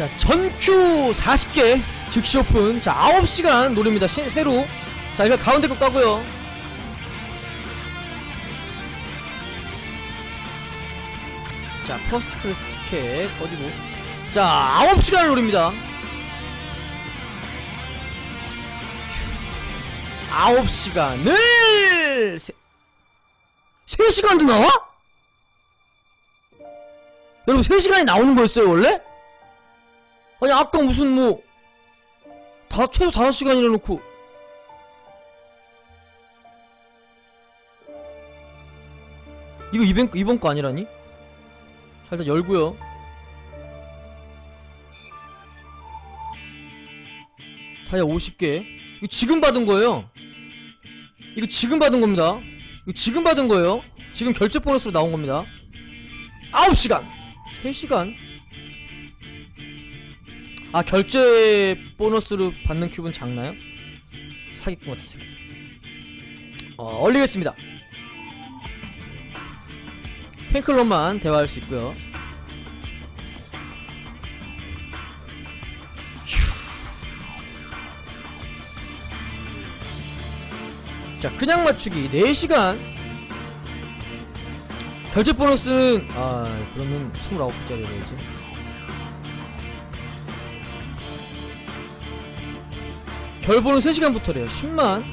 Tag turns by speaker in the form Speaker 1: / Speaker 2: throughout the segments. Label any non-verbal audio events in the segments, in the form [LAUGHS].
Speaker 1: 자, 전큐 40개 즉시 오픈. 자, 9시간 노립니다. 새, 새로. 자, 이거 가운데 거 까고요. 자, 퍼스트 클래스 티켓 어디고? 자, 9시간을 노립니다. 9시간을 세... 3시간도 나와? 여러분 3시간이 나오는 거였어요 원래? 아니 아까 무슨 뭐 다 최소 5시간이라 놓고. 이거 이번, 이번 거 아니라니? 자 일단 열고요. 다이아 50개. 이거 지금 받은 거예요. 이거 지금 받은 겁니다. 이거 지금 받은 거예요. 지금 결제 보너스로 나온 겁니다. 9시간. 3시간 아 결제 보너스로 받는 큐브는 작나요? 사기꾼 같은 새끼들. 어, 얼리겠습니다. 팬클럽만 대화할 수 있고요. 자 그냥 맞추기. 4시간. 결제 보너스는 아 그러면 29개짜리 해야지 결보는 3시간부터래요. 10만.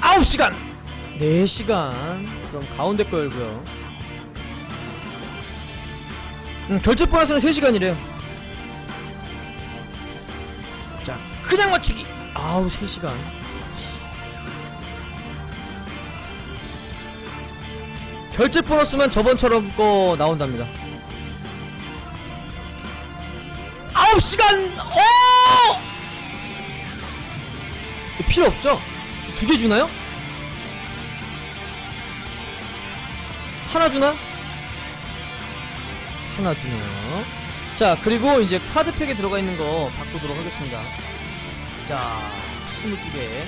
Speaker 1: 9시간. 4시간. 그럼 가운데 거 열고요. 음, 결제 보너스는 3시간이래요. 자 그냥 맞추기. 아우 3시간. 결제 보너스만 저번처럼 거 나온답니다. 9시간. 오! 필요 없죠? 두 개 주나요? 하나 주나? 하나 주네요 자 그리고 이제 카드팩에 들어가 있는 거 바꾸도록 하겠습니다 자 22개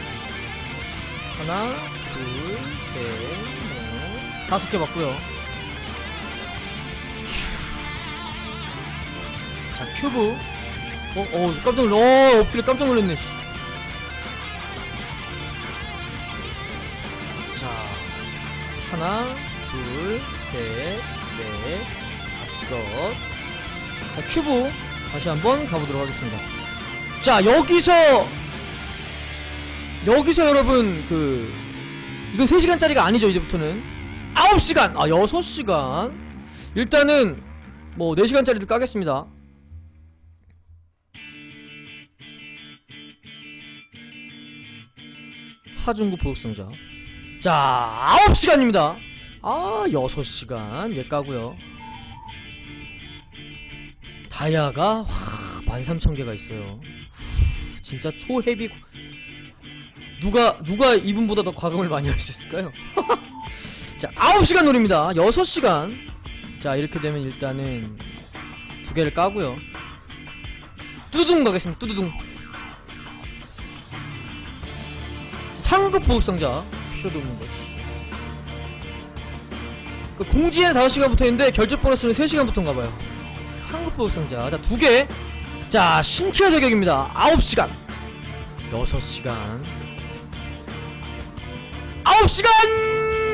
Speaker 1: 하나 둘 셋 넷 다섯 개 받고요 자 큐브 어? 어 깜짝 놀라 어 어필에 깜짝 놀랐네 셋 넷 다섯 자 큐브 다시 한번 가보도록 하겠습니다. 자 여기서 여기서 여러분 그 이건 3시간짜리가 아니죠 이제부터는. 9시간! 아 6시간. 일단은 뭐 4시간짜리도 까겠습니다. 하중구 보급상자. 자 9시간입니다 아 6시간 얘 까고요. 다이아가 와 13,000개가 있어요. 후, 진짜 초헤비 누가 누가 이분보다 더 과금을 많이 할 수 있을까요? [LAUGHS] 자 9시간 노립니다. 6시간. 자 이렇게 되면 일단은 두 개를 까고요. 뚜두둥 가겠습니다. 뚜두둥. 상급 보급상자. 필요도 없는 것이. 그 공지에는 5시간 붙어있는데 결제 보너스는 3시간부터인가 봐요. 상급 보급상자. 자 두 개 자 신키아 저격입니다. 9시간. 6시간. 9시간!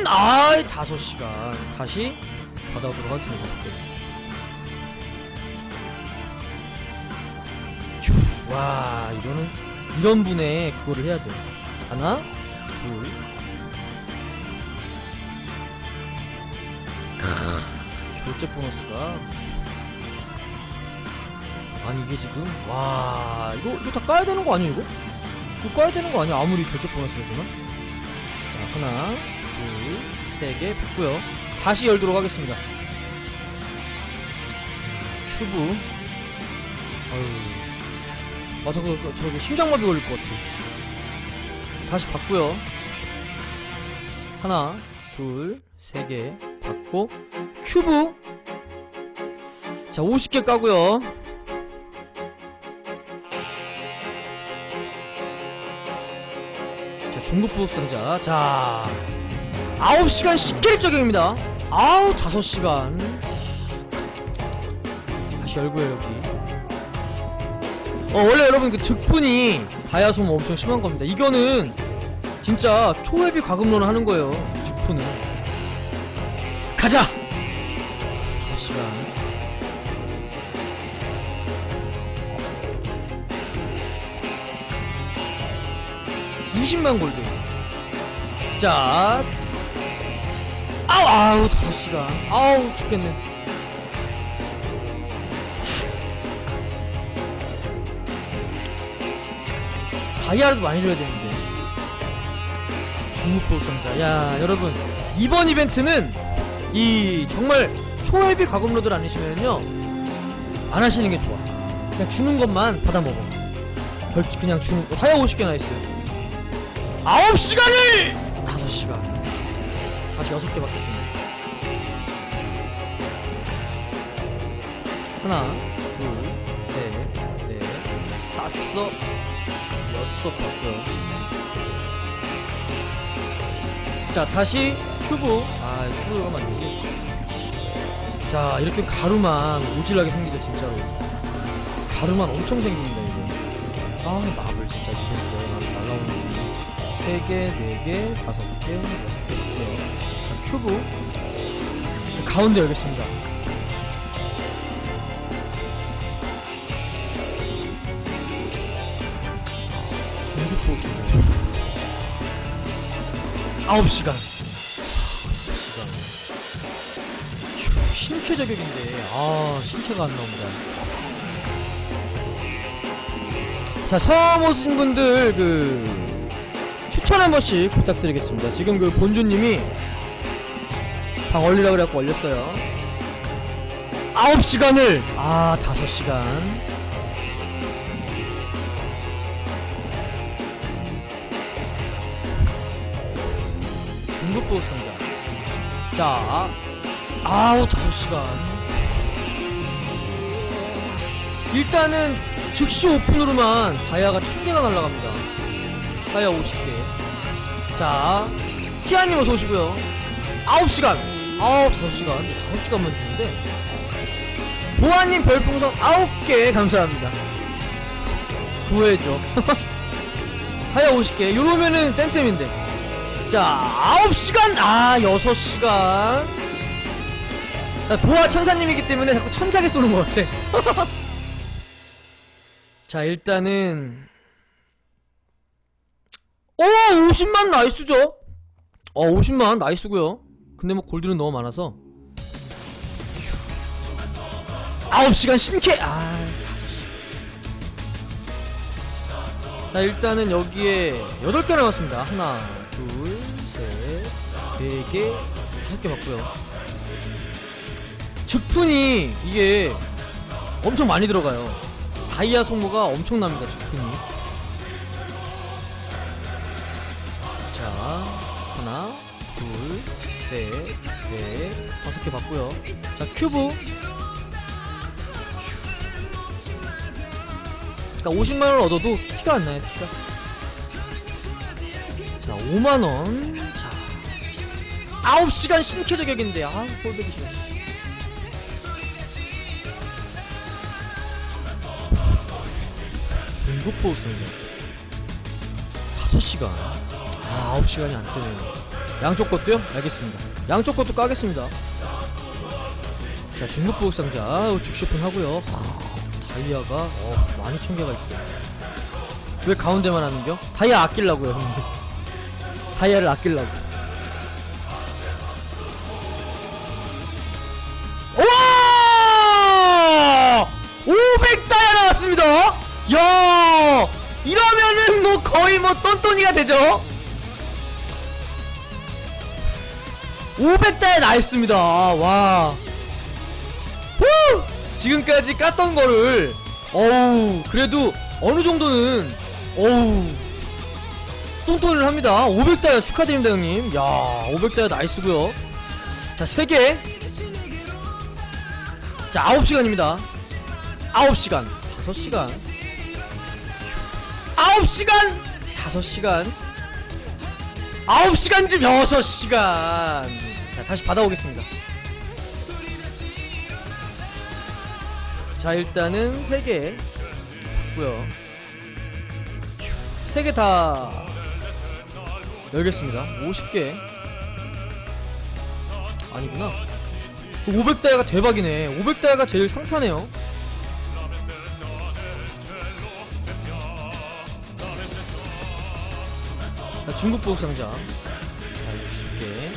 Speaker 1: 아이 5시간. 다시 받아보도록 하겠습니다. 휴, 와 이거는 이런 분의 그거를 해야 돼. 하나 둘 크, 결제 보너스가. 아니 이게 지금? 와 이거 이거 다 까야 되는 거 아니야 이거? 이거 까야 되는 거 아니야? 아무리 결제 보너스라지만 자 하나 둘세개 받고요. 다시 열도록 하겠습니다. 큐브. 아유. 아 저거 저거 심장마비 걸릴 것 같아 씨. 다시 받고요. 하나 둘 세 개 받고. 큐브 자 50개 까고요 자 중국 부업 상자 자 9시간 10캐릭 적용입니다 아우 5시간 다시 열고요 여기 어, 원래 여러분 그 즉분이 다이아 소모 엄청 심한 겁니다. 이거는 진짜 초회비 과금론을 하는 거예요. 즉분은. 가자! 5시간. (20만) 골드. 자. 아우 아우 5시간 아우 죽겠네. 다이아라도 많이 줘야 되는데. 중국보 상자. 야 여러분. 이번 이벤트는 이 정말 초회비 과금로드를 아니시면요. 안 하시는 게 좋아. 그냥 주는 것만 받아 먹어. 결 그냥 주는 거. 다이아 50개나 있어요 9시간을 5시간. 다시 6개 받겠습니다. 하나 둘셋넷 다섯 여섯 받고요. 자 다시 큐브. 아 큐브가 만들지. 자 이렇게 가루만 오질하게 생기죠 진짜로. 가루만 엄청 생깁니다 이거. 아 마블 진짜 이벤트 날라오는 3개, 4개, 5개, 6개 있고요 자 큐브. 가운데 열겠습니다. 보스입니다 9시간. 9시간 신캐 저격인데 아 신캐가 안 나옵니다. 자 처음 오신 분들 그 추천 한 번씩 부탁드리겠습니다. 지금 그 본주님이 방 얼리라 그래갖고 얼렸어요. 9시간을. 아 5시간. 중국보 상자. 자 아우 5시간. 일단은 즉시 오픈으로만 다이아가 1000개가 날라갑니다 다이아 50개 자 티아님 어서 오시고요 9시간 아우 5시간 5시간만 주는데 보아님 별풍선 9개 감사합니다 구해줘 다이아 50개 요러면은 쌤쌤인데 자, 9시간! 아, 6시간. 자, 보아 천사님이기 때문에 자꾸 천사게 쏘는 것 같아. [LAUGHS] 자, 일단은. 오! 50만 나이스죠? 어, 50만 나이스고요 근데 뭐 골드는 너무 많아서. 9시간 신캐! 아, 5시. 자, 일단은 여기에 8개 남았습니다. 하나, 둘, 셋, 네 개, 다섯 개 받고요. 즉푼이 이게 엄청 많이 들어가요. 다이아 소모가 엄청납니다. 즉푼이. 하나, 둘, 셋, 넷, 다섯 개 받고요. 자, 큐브. 자, 50만 원 얻어도 티가 안 나요. 티가. 자, 5만 원. 자. 9시간 신캐 저격인데, 아, 꼴보기 싫어. 중국보 승자. 5시간. 아, 9시간이 안 뜨네요. 양쪽 것도요? 알겠습니다. 양쪽 것도 까겠습니다. 자, 중국보 상자. 즉쇼핑 하고요. 다이아가, 어, 12,000개가 있어요. 왜 가운데만 하는겨? 다이아 아끼려고요, 형님. [LAUGHS] 다이아를 아끼려고. 와! 500다이아 나왔습니다! 야! 이러면은 뭐 거의 뭐 똔똔이가 되죠? 500다이아 나있습니다. 와. 후! 지금까지 깠던 거를, 어우, 그래도 어느 정도는, 어우, 똥돈을 합니다. 500다이아 축하드립니다, 형님. 야, 500다이아 나이스고요. 자, 3개. 자, 9시간입니다. 9시간. 5시간. 9시간! 5시간. 9시간쯤 6시간. 자, 다시 받아오겠습니다. 자, 일단은 3개. 닫았고요. 3개 다 열겠습니다. 50개. 아니구나. 500다이가 대박이네. 500다이가 제일 상타네요. 자, 중국 상자. 자, 60개.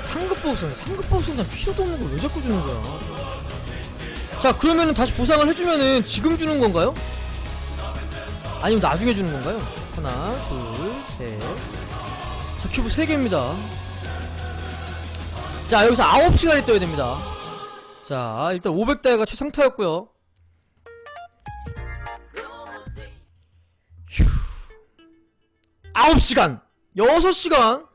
Speaker 1: 상급 보급 상자. 상급 보급 상자 필요도 없는 걸 왜 자꾸 주는 거야? 자, 그러면은 다시 보상을 해주면은 지금 주는 건가요? 아니면 나중에 주는 건가요? 하나, 둘, 셋. 자, 큐브 3개입니다. 자, 여기서 9시간이 떠야 됩니다. 자, 일단 500다이가 최상타였고요. 9시간! 6시간!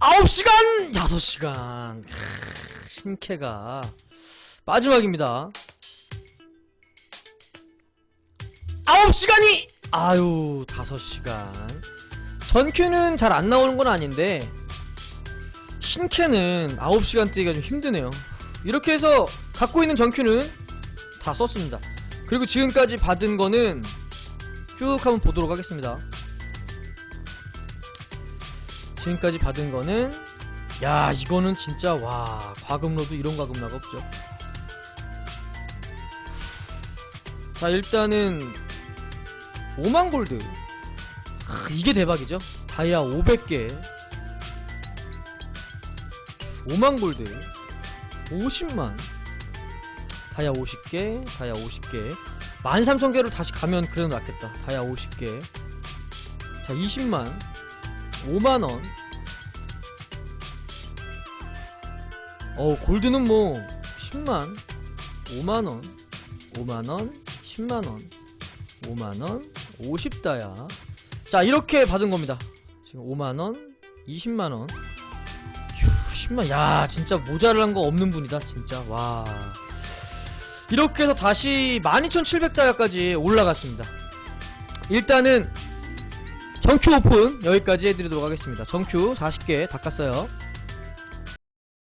Speaker 1: 9시간! 6시간! 크, 신캐가 마지막입니다. 9시간이! 아유, 5시간. 전큐는 잘 안 나오는 건 아닌데, 신캐는 9시간 뛰기가 좀 힘드네요. 이렇게 해서 갖고 있는 전큐는 다 썼습니다. 그리고 지금까지 받은 거는 쭉 한번 보도록 하겠습니다. 지금까지 받은 거는 야 이거는 진짜 와 과금로도 이런 과금라가 없죠. 자 일단은 5만 골드 하, 이게 대박이죠. 다이아 500개 5만 골드 50만 다이아 50개 다이아 50개 13,000개로 다시 가면 그래도 낫겠다. 다이아 50개. 자 20만. 5만원. 어 골드는 뭐 10만. 5만원. 5만원. 10만원. 5만원. 50다야 자 이렇게 받은 겁니다. 지금 5만원. 20만원. 휴 10만. 야 진짜 모자란 거 없는 분이다 진짜. 와 이렇게 해서 다시 12,700다이아까지 올라갔습니다. 일단은 정큐 오픈 여기까지 해드리도록 하겠습니다. 정큐 40개 닦았어요